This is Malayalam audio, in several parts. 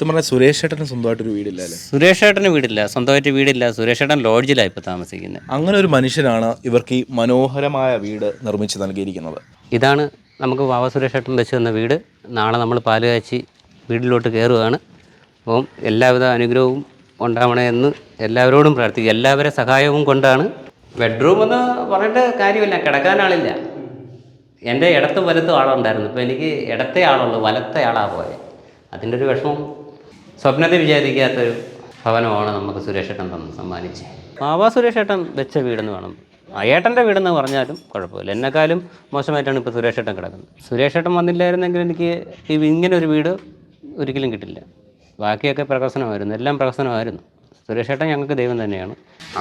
സത്യം പറഞ്ഞാൽ സുരേഷ് ഏട്ടന് സ്വന്തമായിട്ടൊരു വീടില്ല അല്ലേ സുരേഷ് ഏട്ടന് വീടില്ല സ്വന്തമായിട്ട് വീടില്ല. സുരേഷ് ഏട്ടൻ ലോഡ്ജിലാണ് ഇപ്പോൾ താമസിക്കുന്നത് അങ്ങനെ ഒരു മനുഷ്യനാണ് ഇവർക്ക് ഈ മനോഹരമായ വീട് നിർമ്മിച്ച് നൽകിയിരിക്കുന്നത്. ഇതാണ് നമുക്ക് വാവ സുരേഷ് ഏട്ടൻ വെച്ച് തന്ന വീട്. നാളെ നമ്മൾ പാൽ കാച്ചി വീട്ടിലോട്ട് കയറുകയാണ് അപ്പം എല്ലാവിധ അനുഗ്രഹവും ഉണ്ടാവണേ എന്ന് എല്ലാവരോടും പ്രാർത്ഥിക്കുക എല്ലാവരെ സഹായവും കൊണ്ടാണ് ബെഡ്റൂം എന്ന് പറഞ്ഞിട്ട് കാര്യമില്ല. കിടക്കാൻ ആളില്ല. എന്റെ ഇടത്തും വലത്തും ആളുണ്ടായിരുന്നു. ഇപ്പോൾ എനിക്ക് ഇടത്തെ ആളുള്ളൂ വലത്തെ ആളാണ് പോയത് അതിന്റെ ഒരു വിഷമം സ്വപ്നത്തിൽ വിചാരിക്കാത്തൊരു ഭവനമാണ് നമുക്ക് സുരേഷേട്ടൻ തന്ന് സമ്മാനിച്ച്. ബാബാ സുരേഷേട്ടൻ വെച്ച വീടെന്ന് വേണം. ഏട്ടന്റെ വീടെന്ന് പറഞ്ഞാലും കുഴപ്പമില്ല. എന്നെക്കാളും മോശമായിട്ടാണ് ഇപ്പോൾ സുരേഷേട്ടൻ കിടക്കുന്നത്. സുരേഷേട്ടൻ വന്നില്ലായിരുന്നെങ്കിൽ എനിക്ക് ഇങ്ങനെ ഒരു വീട് ഒരിക്കലും കിട്ടില്ല. ബാക്കിയൊക്കെ പ്രകസനമായിരുന്നു എല്ലാം പ്രകസനമായിരുന്നു സുരേഷേട്ടൻ ഞങ്ങൾക്ക് ദൈവം തന്നെയാണ്.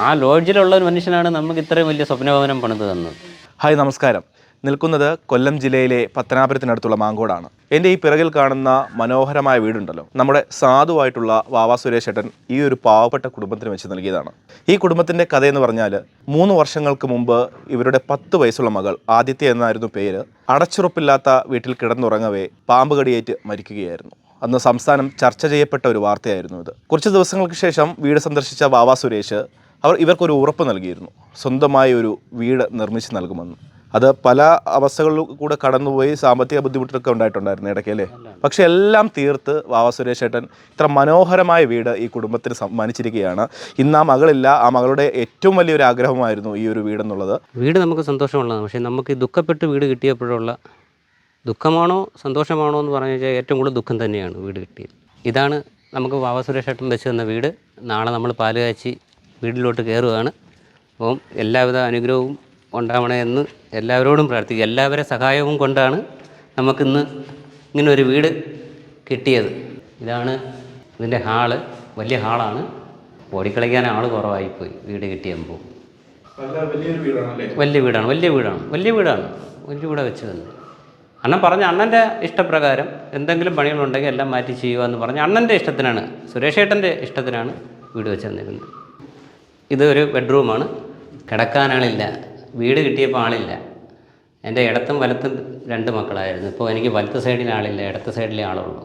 ആ ലോഡ്ജിലുള്ള ഒരു മനുഷ്യനാണ് നമുക്ക് ഇത്രയും വലിയ സ്വപ്നഭവനം പണിത് തന്നത്. ഹായ് നമസ്കാരം. നിൽക്കുന്നത് കൊല്ലം ജില്ലയിലെ പത്തനാപുരത്തിനടുത്തുള്ള മാങ്കോടാണ്. എന്റെ ഈ പിറകിൽ കാണുന്ന മനോഹരമായ വീടുണ്ടല്ലോ. നമ്മുടെ സാധുവായിട്ടുള്ള വാവാ സുരേഷ് ഏട്ടൻ ഈ ഒരു പാവപ്പെട്ട കുടുംബത്തിന് വെച്ച് നൽകിയതാണ്. ഈ കുടുംബത്തിന്റെ കഥയെന്ന് പറഞ്ഞാൽ മൂന്ന് വർഷങ്ങൾക്ക് മുമ്പ് ഇവരുടെ പത്ത് വയസ്സുള്ള മകൾ ആദിത്യ എന്നായിരുന്നു പേര്. അടച്ചുറപ്പില്ലാത്ത വീട്ടിൽ കിടന്നുറങ്ങവേ പാമ്പ് കടിയേറ്റ് മരിക്കുകയായിരുന്നു. അന്ന് സംസ്ഥാനം ചർച്ച ചെയ്യപ്പെട്ട ഒരു വാർത്തയായിരുന്നു ഇത്. കുറച്ച് ദിവസങ്ങൾക്ക് ശേഷം വീട് സന്ദർശിച്ച വാവാ സുരേഷ് അവർ ഇവർക്കൊരു ഉറപ്പ് നൽകിയിരുന്നു. സ്വന്തമായി ഒരു വീട് നിർമ്മിച്ച് നൽകുമെന്ന്. അത് പല അവസ്ഥകളിൽ കൂടെ കടന്നുപോയി സാമ്പത്തിക ബുദ്ധിമുട്ടൊക്കെ ഉണ്ടായിട്ടുണ്ടായിരുന്നു ഇടയ്ക്ക് അല്ലേ? പക്ഷെ എല്ലാം തീർത്ത് വാവ സുരേഷ് ഏട്ടൻ ഇത്ര മനോഹരമായ വീട് ഈ കുടുംബത്തിന് സമ്മാനിച്ചിരിക്കുകയാണ്. ഇന്ന് ആ മകളില്ല ആ മകളുടെ ഏറ്റവും വലിയൊരു ആഗ്രഹമായിരുന്നു ഈ ഒരു വീടെന്നുള്ളത്. വീട് നമുക്ക് സന്തോഷമുള്ളതാണ്. പക്ഷേ നമുക്ക് ദുഃഖപ്പെട്ട് വീട് കിട്ടിയപ്പോഴുള്ള ദുഃഖമാണോ സന്തോഷമാണോ എന്ന് പറഞ്ഞു കഴിഞ്ഞാൽ ഏറ്റവും കൂടുതൽ ദുഃഖം തന്നെയാണ് വീട് കിട്ടിയത്. ഇതാണ് നമുക്ക് വാവ സുരേഷ് ഏട്ടൻ വെച്ച് തന്ന വീട്. നാളെ നമ്മൾ പാൽ കാച്ചി വീട്ടിലോട്ട് കയറുകയാണ്. അപ്പം എല്ലാവിധ അനുഗ്രഹവും ഉണ്ടാവണേ എന്ന് എല്ലാവരോടും പ്രാർത്ഥിക്കുക. എല്ലാവരെ സഹായവും കൊണ്ടാണ് നമുക്കിന്ന് ഇങ്ങനെ ഒരു വീട് കിട്ടിയത്. ഇതാണ് ഇതിന്റെ ഹാൾ. വലിയ ഹാളാണ്. ഓടിക്കളിക്കാൻ ആൾ കുറവായിപ്പോയി വീട് കിട്ടിയപ്പോൾ. വലിയ വീടാണ്. വലിയ വീടാണ്. വലിയ വീടാണ്. വലിയ വീടാണ് വെച്ച് തന്നെ അണ്ണൻ പറഞ്ഞ അണ്ണന്റെ ഇഷ്ടപ്രകാരം എന്തെങ്കിലും പണികളുണ്ടെങ്കിൽ എല്ലാം മാറ്റി ചെയ്യുക എന്ന് പറഞ്ഞ് അണ്ണന്റെ ഇഷ്ടത്തിനാണ് സുരേഷ് ഏട്ടന്റെ ഇഷ്ടത്തിനാണ് വീട് വെച്ച് തന്നിരുന്നത് ഇത് ഒരു ബെഡ്റൂമാണ്. കിടക്കാനാളില്ല. വീട് കിട്ടിയപ്പോൾ ആളില്ല. എന്റെ ഇടത്തും വലത്തും രണ്ട് മക്കളായിരുന്നു. ഇപ്പോൾ എനിക്ക് വലത്ത് സൈഡിൽ ആളില്ല ഇടത്ത് സൈഡിലെ ആളുള്ളൂ.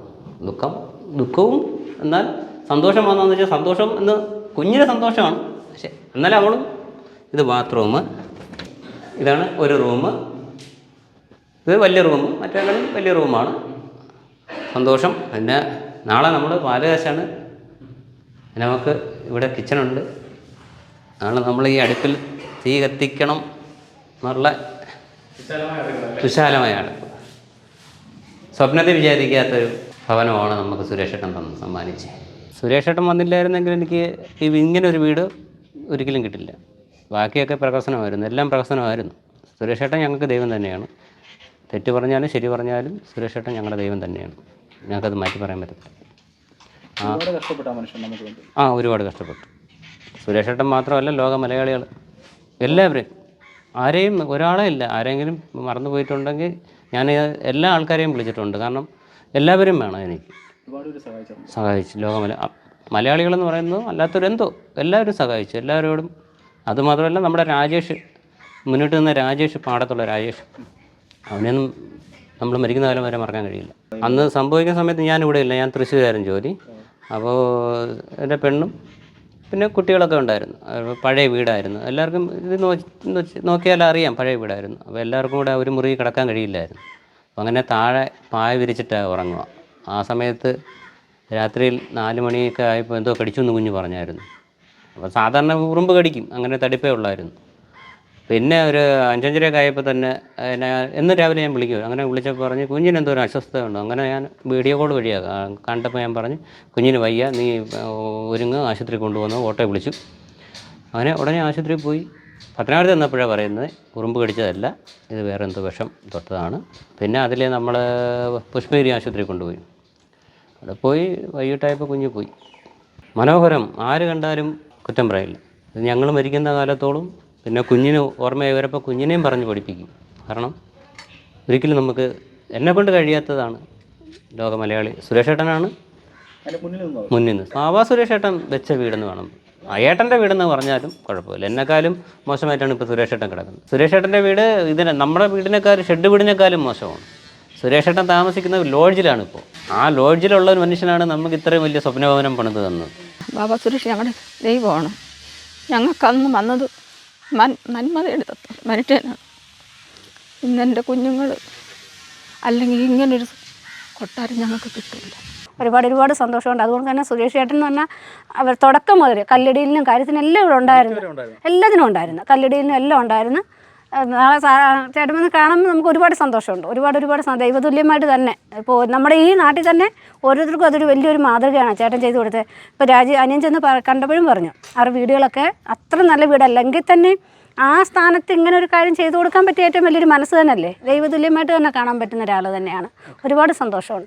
ദുഃഖം ദുഃഖവും എന്നാൽ സന്തോഷം വന്നതെന്ന് വെച്ചാൽ സന്തോഷം എന്ന് കുഞ്ഞിന് സന്തോഷമാണ്. പക്ഷേ എന്നാലും അവളും ഇത് ബാത്റൂം ഇതാണ് ഒരു റൂം ഇത് വലിയ റൂം മറ്റേക്കാളും വലിയ റൂമാണ് സന്തോഷം. പിന്നെ നാളെ നമ്മൾ പാലുകാശാണ് നമുക്ക് ഇവിടെ കിച്ചണുണ്ട് നാളെ നമ്മൾ ഈ അടുപ്പിൽ തീ കത്തിക്കണം. എന്നുള്ള വിശാലമായ അടുപ്പ് സ്വപ്നത്തിൽ വിചാരിക്കാത്തൊരു ഭവനമാണ് നമുക്ക് സുരേഷേട്ടൻ തന്ന് സമ്മാനിച്ച്. സുരേഷേട്ടൻ വന്നില്ലായിരുന്നെങ്കിൽ എനിക്ക് ഈ ഇങ്ങനെ ഒരു വീട് ഒരിക്കലും കിട്ടില്ല. ബാക്കിയൊക്കെ പ്രകസനമായിരുന്നു എല്ലാം പ്രകസനമായിരുന്നു സുരേഷേട്ടൻ ഞങ്ങൾക്ക് ദൈവം തന്നെയാണ്. തെറ്റ് പറഞ്ഞാലും ശരി പറഞ്ഞാലും സുരേഷേട്ടൻ ഞങ്ങളുടെ ദൈവം തന്നെയാണ്. ഞങ്ങൾക്കത് മാറ്റി പറയാൻ പറ്റത്തില്ല. ആ. ഒരുപാട് കഷ്ടപ്പെട്ടു സുരേഷേട്ടൻ മാത്രമല്ല ലോക മലയാളികൾ എല്ലാവരെയും ആരെയും ഒരാളെ ഇല്ല. ആരെങ്കിലും മറന്നു പോയിട്ടുണ്ടെങ്കിൽ ഞാൻ എല്ലാ ആൾക്കാരെയും വിളിച്ചിട്ടുണ്ട്. കാരണം എല്ലാവരും വേണം എനിക്ക്. സഹായിച്ചു ലോകമല മലയാളികളെന്ന് പറയുന്നത് അല്ലാത്തവരെന്തോ എല്ലാവരും സഹായിച്ചു. എല്ലാവരോടും അതുമാത്രമല്ല നമ്മുടെ രാജേഷ് മുന്നോട്ട് നിന്ന രാജേഷ് പാടത്തുള്ള രാജേഷ്. അവനെയൊന്നും നമ്മൾ മരിക്കുന്ന കാലം വരെ മറക്കാൻ കഴിയില്ല. അന്ന് സംഭവിക്കുന്ന സമയത്ത് ഞാൻ ഇവിടെ ഇല്ല. ഞാൻ തൃശ്ശൂരായിരുന്നു ജോലി. അപ്പോൾ എന്റെ പെണ്ണും പിന്നെ കുട്ടികളൊക്കെ ഉണ്ടായിരുന്നു. പഴയ വീടായിരുന്നു. എല്ലാവർക്കും ഇത് നോക്കിയാൽ അറിയാം പഴയ വീടായിരുന്നു. അപ്പോൾ എല്ലാവർക്കും കൂടെ ഒരു മുറി കിടക്കാൻ കഴിയില്ലായിരുന്നു. അപ്പോൾ അങ്ങനെ താഴെ പായ വിരിച്ചിട്ടാണ് ഉറങ്ങുക. ആ സമയത്ത് രാത്രിയിൽ നാല് മണിയൊക്കെ ആയപ്പോൾ എന്തോ കടിച്ചു എന്ന് കുഞ്ഞ് പറഞ്ഞായിരുന്നു. അപ്പോൾ സാധാരണ ഉറുമ്പ് കടിക്കും. അങ്ങനെ തടിപ്പേ ഉള്ളായിരുന്നു. പിന്നെ ഒരു അഞ്ചഞ്ചരയൊക്കെ ആയപ്പോൾ തന്നെ എന്നെ എന്ന് രാവിലെ ഞാൻ വിളിക്കും അങ്ങനെ വിളിച്ചപ്പോൾ പറഞ്ഞ് കുഞ്ഞിന് എന്തോ ഒരു അസ്വസ്ഥത ഉണ്ടോ അങ്ങനെ ഞാൻ വീഡിയോ കോൾ വഴിയാണ് കണ്ടപ്പോൾ ഞാൻ പറഞ്ഞ് കുഞ്ഞിന് വയ്യ നീ ഒരുങ്ങ് ആശുപത്രി കൊണ്ടുവന്ന് ഓട്ടോ വിളിച്ചു. അങ്ങനെ ഉടനെ ആശുപത്രിയിൽ പോയി. പത്തനാപുരത്ത് എന്നപ്പോഴാണ് പറയുന്നത് ഉറുമ്പ് കടിച്ചതല്ല ഇത് വേറെ എന്തോ വിഷം തൊട്ടതാണ്. പിന്നെ അതിൽ നമ്മൾ പുഷ്പഗിരി ആശുപത്രി കൊണ്ടുപോയി. അവിടെ പോയി വൈകിട്ടായപ്പോൾ കുഞ്ഞ് പോയി. മനോഹരം ആര് കണ്ടാലും കുറ്റം പറയില്ല. ഞങ്ങൾ മരിക്കുന്ന കാലത്തോളം പിന്നെ കുഞ്ഞിന് ഓർമ്മയായി വരപ്പോൾ കുഞ്ഞിനെയും പറഞ്ഞ് പഠിപ്പിക്കും. കാരണം ഒരിക്കലും നമുക്ക് എന്നെ കൊണ്ട് കഴിയാത്തതാണ് ലോക മലയാളി. സുരേഷേട്ടനാണ് മുന്നിൽ നിന്ന്? ബാബാ സുരേഷേട്ടൻ വെച്ച വീടെന്ന് വേണം. ആ ഏട്ടന്റെ വീടെന്ന് പറഞ്ഞാലും കുഴപ്പമില്ല. എന്നെക്കാളും മോശമായിട്ടാണ് ഇപ്പോൾ സുരേഷേട്ടൻ കിടക്കുന്നത്. സുരേഷേട്ടന്റെ വീട് ഇതിന് നമ്മുടെ വീടിനേക്കാൾ ഷെഡ് വീടിനേക്കാളും മോശമാണ്. സുരേഷേട്ടൻ താമസിക്കുന്ന ലോഡ്ജിലാണ് ഇപ്പോൾ ആ ലോഡ്ജിലുള്ള ഒരു മനുഷ്യനാണ് നമുക്ക് ഇത്രയും വലിയ സ്വപ്നഭവനം പണിത് തന്നത്. ബാബാ സുരേഷ് ഞങ്ങളുടെ ദൈവമാണ്. ഞങ്ങൾക്കന്ന് വന്നത് മൻ നന്മതയുടെ തത്വം മനുഷ്യനാണ്. ഇന്നെന്റെ കുഞ്ഞുങ്ങൾ അല്ലെങ്കിൽ ഇങ്ങനൊരു കൊട്ടാരം ഞങ്ങൾക്ക് കിട്ടില്ല. ഒരുപാട് ഒരുപാട് സന്തോഷമുണ്ട്. അതുകൊണ്ട് തന്നെ സുരേഷ് ചേട്ടൻ എന്ന് പറഞ്ഞാൽ അവർ തുടക്കം മുതൽ കല്ലടിയിലും കാര്യത്തിനും എല്ലാം ഇവിടെ ഉണ്ടായിരുന്നു. എല്ലാത്തിനും ഉണ്ടായിരുന്നു. കല്ലടിയിലും എല്ലാം ഉണ്ടായിരുന്നു. നാളെ ചേട്ടൻ വന്ന് കാണുമ്പോൾ നമുക്ക് ഒരുപാട് സന്തോഷമുണ്ട്. ഒരുപാട് ഒരുപാട് ദൈവതുല്യമായിട്ട് തന്നെ. ഇപ്പോൾ നമ്മുടെ ഈ നാട്ടിൽ തന്നെ ഓരോരുത്തർക്കും അതൊരു വലിയൊരു മാതൃകയാണ് ചേട്ടൻ ചെയ്തു കൊടുത്തത്. ഇപ്പോൾ രാജി അനിയൻ ചെന്ന് കണ്ടപ്പോഴും പറഞ്ഞു അവരുടെ വീടുകളൊക്കെ അത്ര നല്ല വീടല്ലെങ്കിൽ തന്നെ ആ സ്ഥാനത്ത് ഇങ്ങനെ ഒരു കാര്യം ചെയ്തു കൊടുക്കാൻ പറ്റിയ ഏറ്റവും വലിയൊരു മനസ്സ് തന്നെയല്ലേ? ദൈവതുല്യമായിട്ട് തന്നെ കാണാൻ പറ്റുന്ന ഒരാൾ തന്നെയാണ്. ഒരുപാട് സന്തോഷമുണ്ട്.